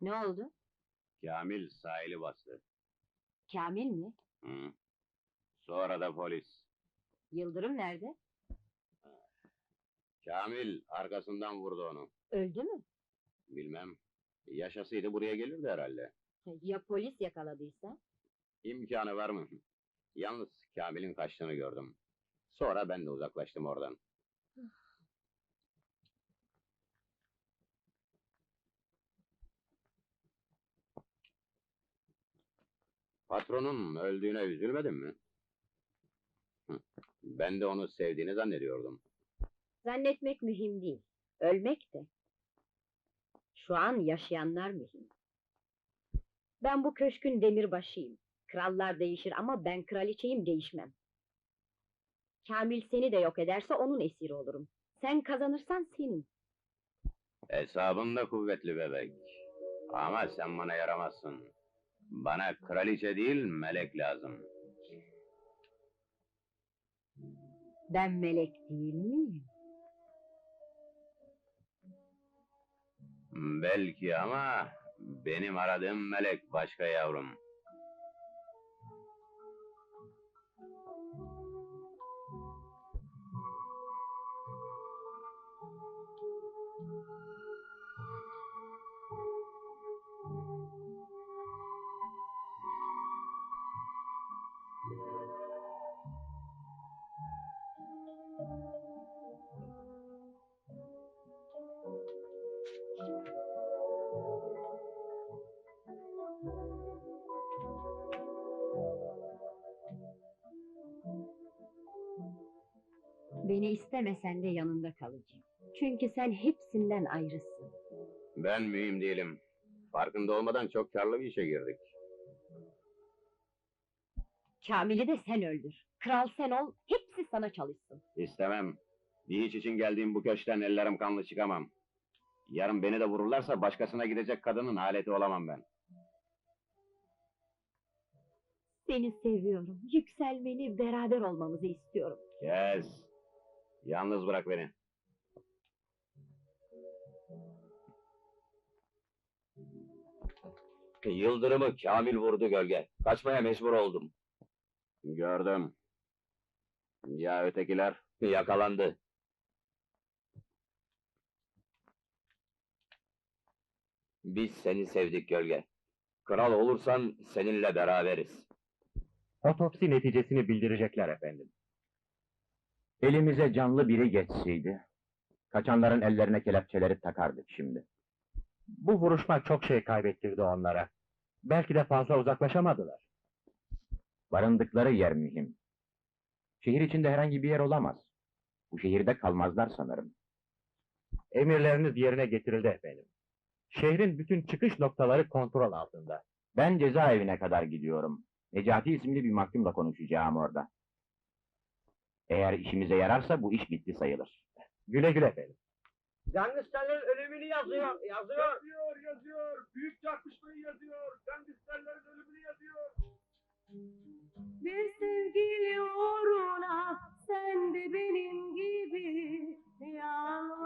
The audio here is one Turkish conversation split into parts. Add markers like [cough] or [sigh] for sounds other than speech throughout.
Ne oldu? Kamil sahili bastı. Kamil mi? Hı. Sonra da polis. Yıldırım nerede? Kamil arkasından vurdu onu. Öldü mü? Bilmem. Yaşasıydı buraya gelirdi herhalde. Ya polis yakaladıysa? İmkanı var mı? Yalnız Kamil'in kaçtığını gördüm. Sonra ben de uzaklaştım oradan. Patronun öldüğüne üzülmedin mi? Hı. Ben de onu sevdiğini zannediyordum. Zannetmek mühim değil. Ölmek de. Şu an yaşayanlar mühim. Ben bu köşkün demirbaşıyım. Krallar değişir ama ben kraliçeyim değişmem. Kamil seni de yok ederse onun esiri olurum. Sen kazanırsan senin. Hesabın da kuvvetli bebek. Ama sen bana yaramazsın. Bana kraliçe değil melek lazım. Ben melek değil miyim? Belki ama benim aradığım melek başka yavrum. Beni istemesen de yanında kalacağım. Çünkü sen hepsinden ayrısın. Ben mühim değilim. Farkında olmadan çok karlı bir işe girdik. Kamil'i de sen öldür. Kral sen ol, hepsi sana çalışsın. İstemem. Bir iş için geldiğim bu köşkten ellerim kanlı çıkamam. Yarın beni de vururlarsa başkasına gidecek kadının aleti olamam ben. Seni seviyorum. Yükselmeni, beraber olmamızı istiyorum. Kes. Yalnız bırak beni. Yıldırımı Kamil vurdu gölge. Kaçmaya mecbur oldum. Gördüm. Ya ötekiler? Yakalandı. Biz seni sevdik gölge. Kral olursan seninle beraberiz. Otopsi neticesini bildirecekler efendim. Elimize canlı biri geçseydi, kaçanların ellerine kelepçeleri takardık şimdi. Bu vuruşma çok şey kaybettirdi onlara. Belki de fazla uzaklaşamadılar. Barındıkları yer mühim. Şehir içinde herhangi bir yer olamaz. Bu şehirde kalmazlar sanırım. Emirleriniz yerine getirildi efendim. Şehrin bütün çıkış noktaları kontrol altında. Ben cezaevine kadar gidiyorum. Necati isimli bir mahkumla konuşacağım orada. Eğer işimize yararsa bu iş bitti sayılır. Güle güle efendim. Gangsterlerin ölümünü yazıyor, yazıyor. Yazıyor, yazıyor. Büyük çarpışmayı yazıyor. Gangsterlerin ölümünü yazıyor. Bir sevgili uğruna sen de benim gibi yalvar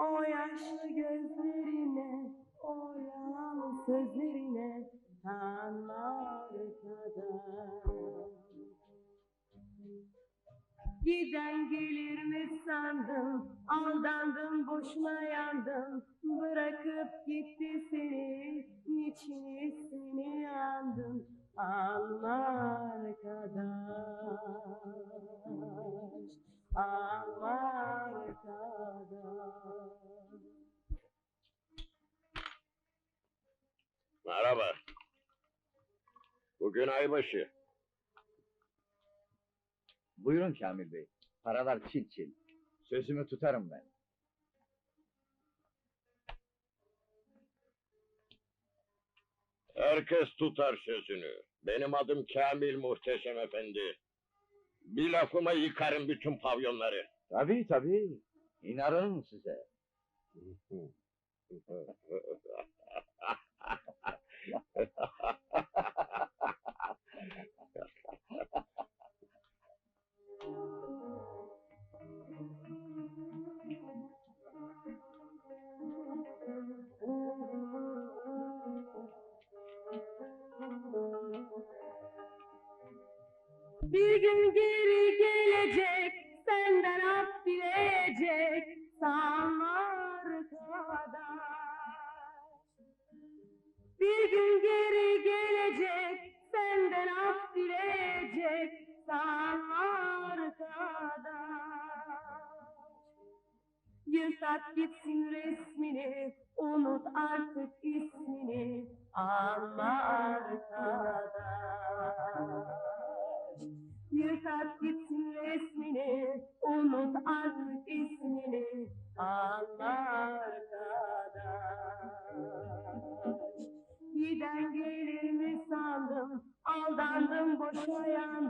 O yaşlı gözlerine, o yalan sözlerine anlar kadar. Giden gelir mi sandım, aldandım boşuna yandım. Bırakıp gitti seni, niçin seni yandım. Anlar Bugün aybaşı. Buyurun Kamil Bey. Paralar çil çil. Sözümü tutarım ben. Herkes tutar sözünü. Benim adım Kamil Muhteşem Efendi. Bir lafıma yıkarım bütün pavyonları. Tabii tabii. İnanırım size. [laughs] Bir gün geri gelecek, senden af dileyecek, sanma arkadaş. Bir gün Yırtat gitsin resmini, unut artık ismini, anla arkadaş. Yırtat gitsin resmini, unut artık ismini, anla arkadaş. Giden gelir mi sandım, aldandım boşa yandım,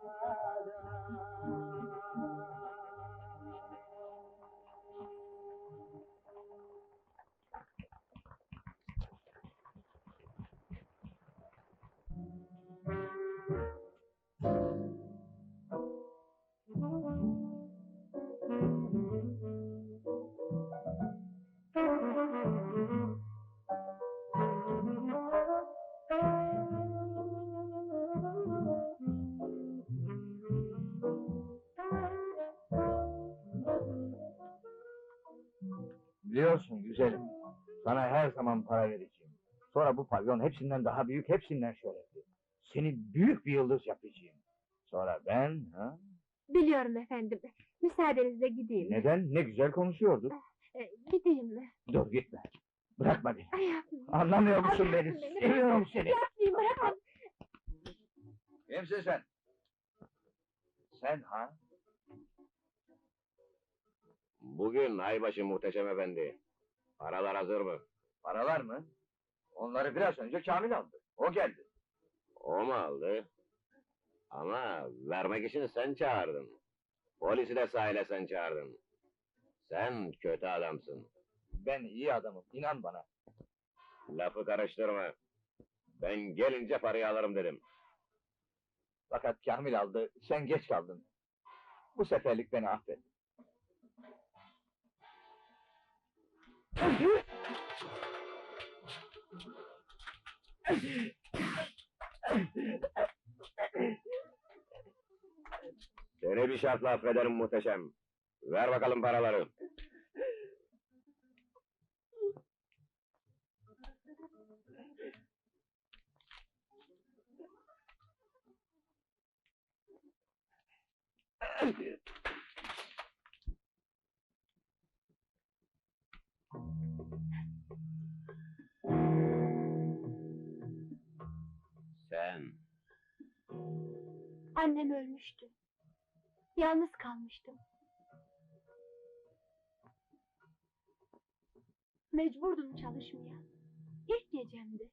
Biliyorsun güzelim. Sana her zaman para vereceğim. Sonra bu pavyon hepsinden daha büyük, hepsinden şerefli. Seni büyük bir yıldız yapacağım. Sonra ben, ha? Biliyorum efendim. Müsaadenizle gideyim. Neden? Ne güzel konuşuyorduk. Ee, gideyim mi? Dur gitme. Bırakma beni. Ay yapmayın. Anlamıyor musun Ay, beni? yapmayın, Seviyorum seni. Yapmayın bırakın. Kimsin sen? Sen ha? Bugün aybaşı muhteşem efendi. Paralar hazır mı? Paralar mı? Onları biraz önce Kamil aldı. O geldi. O mu aldı? Ama vermek için sen çağırdın. Polisi de sahile sen çağırdın. Sen kötü adamsın. Ben iyi adamım. inan bana. Lafı karıştırma. Ben gelince parayı alırım dedim. Fakat Kamil aldı. Sen geç kaldın. Bu seferlik beni affet. Seni bir şartla affederim muhteşem. Ver bakalım paraları. Annem ölmüştü. Yalnız kalmıştım. Mecburdum çalışmaya. İlk gecemdi.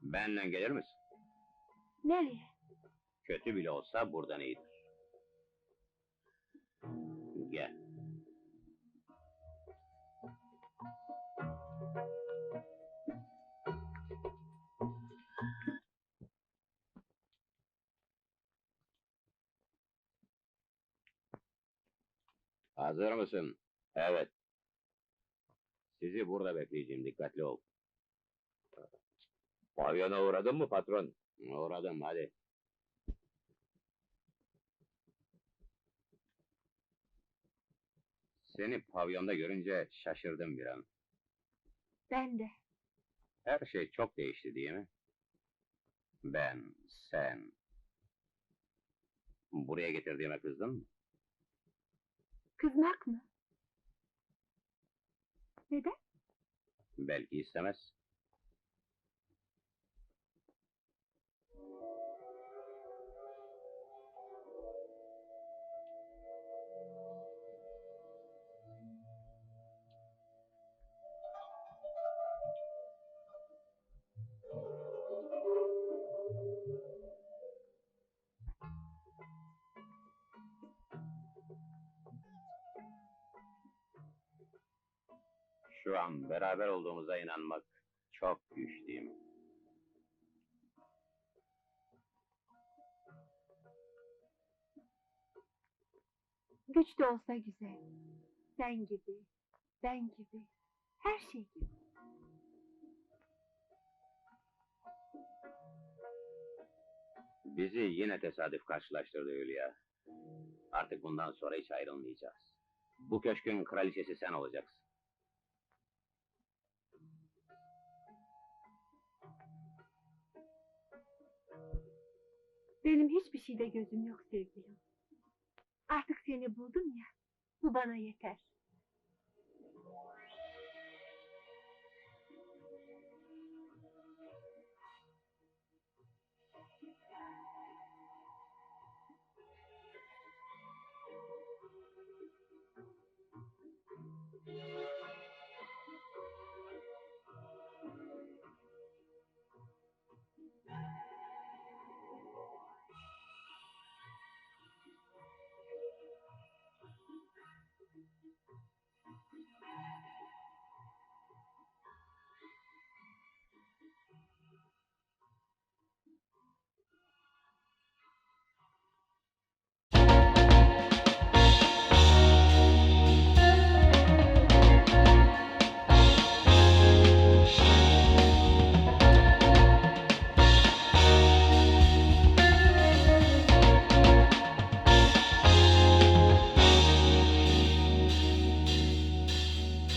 benle gelir misin? Nereye? Kötü bile olsa buradan iyidir. Gel. Hazır mısın? Evet. Sizi burada bekleyeceğim, dikkatli ol. Pavyona uğradın mı patron? Uğradım, hadi. Seni pavyonda görünce şaşırdım bir an. Ben de. Her şey çok değişti değil mi? Ben, sen. Buraya getirdiğime kızdın mı? Kızmak mı? Neden? Belki istemez. An beraber olduğumuza inanmak çok güç değil mi? Güç de olsa güzel. Sen gibi, ben gibi, her şey gibi. Bizi yine tesadüf karşılaştırdı Hülya. Artık bundan sonra hiç ayrılmayacağız. Bu köşkün kraliçesi sen olacaksın. Benim hiçbir şeyde gözüm yok sevgilim. Artık seni buldum ya, bu bana yeter.